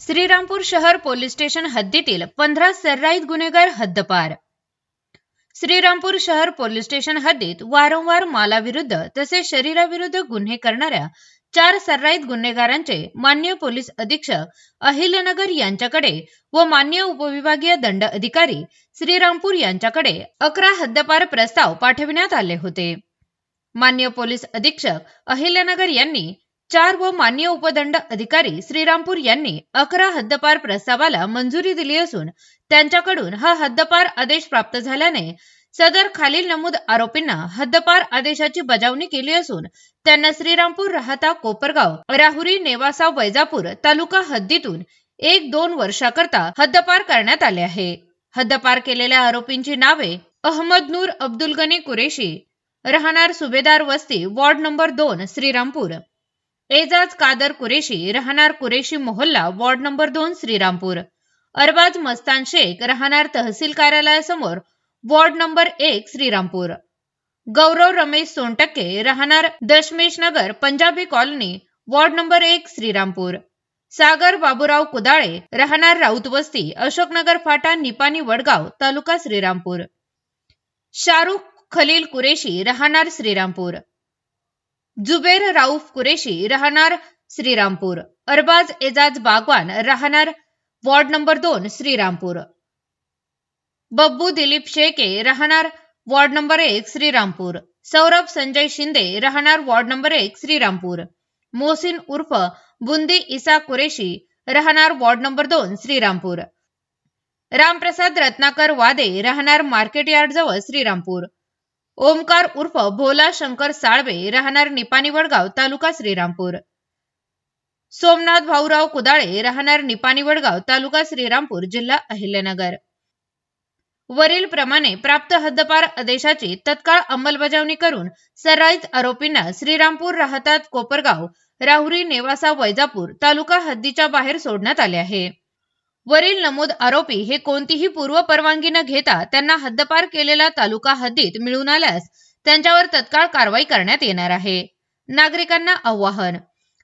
श्रीरामपूर शहर police station हद्दीतील पंधरा सर्राईत गुन्हेगार हद्दपार. श्रीरामपूर शहर पोलीस स्टेशन हद्दीत वारंवार मालाविरुद्ध तसेच शरीराविरुद्ध गुन्हे करणाऱ्या चार सर्राईत गुन्हेगारांचे मान्य पोलीस अधीक्षक अहिलनगर यांच्याकडे व मान्य उपविभागीय दंड अधिकारी श्रीरामपूर यांच्याकडे अकरा हद्दपार प्रस्ताव पाठविण्यात आले होते. मान्य पोलीस अधीक्षक अहिल्यानगर यांनी चार व मान्य उपदंड अधिकारी श्रीरामपूर यांनी अकरा हद्दपार प्रस्तावाला मंजुरी दिली असून त्यांच्याकडून हा हद्दपार आदेश प्राप्त झाल्याने सदर खालील नमूद आरोपींना हद्दपार आदेशाची बजावणी केली असून त्यांना श्रीरामपूर राहता कोपरगाव राहुरी नेवासा वैजापूर तालुका हद्दीतून एक दोन वर्षाकरता हद्दपार करण्यात आले आहे. हद्दपार केलेल्या आरोपींची नावे अहमद नूर अब्दुल गनी कुरेशी राहणार सुभेदार वस्ती वॉर्ड नंबर दोन श्रीरामपूर. एजाज कादर कुरेशी राहणार कुरेशी मोहल्ला वॉर्ड नंबर दोन श्रीरामपूर. अरबाज मस्तान शेख राहणार तहसील कार्यालयासमोर वॉर्ड नंबर एक श्रीरामपूर. गौरव रमेश सोनटक्के राहणार Dashmesh Nagar Punjabi colony ward number एक श्रीरामपूर. सागर बाबूराव कुदाळे राहणार राऊत वस्ती अशोकनगर फाटा निपाणी वडगाव तालुका श्रीरामपूर. शाहरुख खलील कुरेशी राहणार श्रीरामपूर. जुबेर राऊफ कुरेशी राहणार श्रीरामपूर. अरबाज एजाज बागवान राहणार वॉर्ड नंबर दोन श्रीरामपूर. बब्बू दिलीप शेके राहणार वॉर्ड नंबर एक श्रीरामपूर. सौरभ संजय शिंदे राहणार वॉर्ड नंबर एक श्रीरामपूर. मोहसिन उर्फ बुंदी इसा कुरेशी राहणार वॉर्ड नंबर दोन श्रीरामपूर. रामप्रसाद रत्नाकर वादे राहणार मार्केट यार्ड जवळ श्रीरामपूर. ओमकार उर्फ भोला शंकर साळवे राहणार निपाणी वडगाव तालुका श्रीरामपूर. सोमनाथ भाऊराव कुदाळे राहणार निपाणी वडगाव तालुका श्रीरामपूर जिल्हा अहिल्यानगर. वरील प्रमाणे प्राप्त हद्दपार आदेशाची तत्काळ अंमलबजावणी करून सराईत आरोपींना श्रीरामपूर राहतात कोपरगाव राहुरी नेवासा वैजापूर तालुका हद्दीच्या बाहेर सोडण्यात आले आहे. वरील नमूद आरोपी हे कोणतीही पूर्व परवानगी न घेता त्यांना हद्दपार केलेला तालुका हद्दीत मिळून आल्यास त्यांच्यावर तत्काळ कारवाई करण्यात येणार आहे. नागरिकांना आवाहन.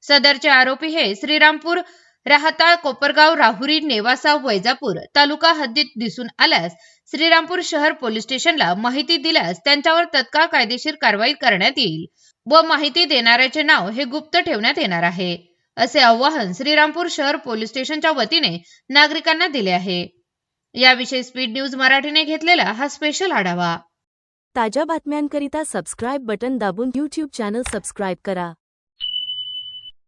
सदरचे आरोपी हे श्रीरामपूर राहता कोपरगाव राहुरी नेवासा वैजापूर तालुका हद्दीत दिसून आल्यास श्रीरामपूर शहर पोलीस स्टेशनला माहिती दिल्यास त्यांच्यावर तत्काळ कायदेशीर कारवाई करण्यात येईल व माहिती देणाऱ्याचे नाव हे गुप्त ठेवण्यात येणार आहे. असे आवाहन श्रीरामपूर शहर पोलीस स्टेशनच्या वतीने नागरिकांना दिले आहे. याविषयी स्पीड न्यूज मराठीने घेतलेला हा स्पेशल आढावा. ताज्या बातम्यांकरिता सबस्क्राईब बटन दाबून यूट्यूब चॅनल सबस्क्राईब करा.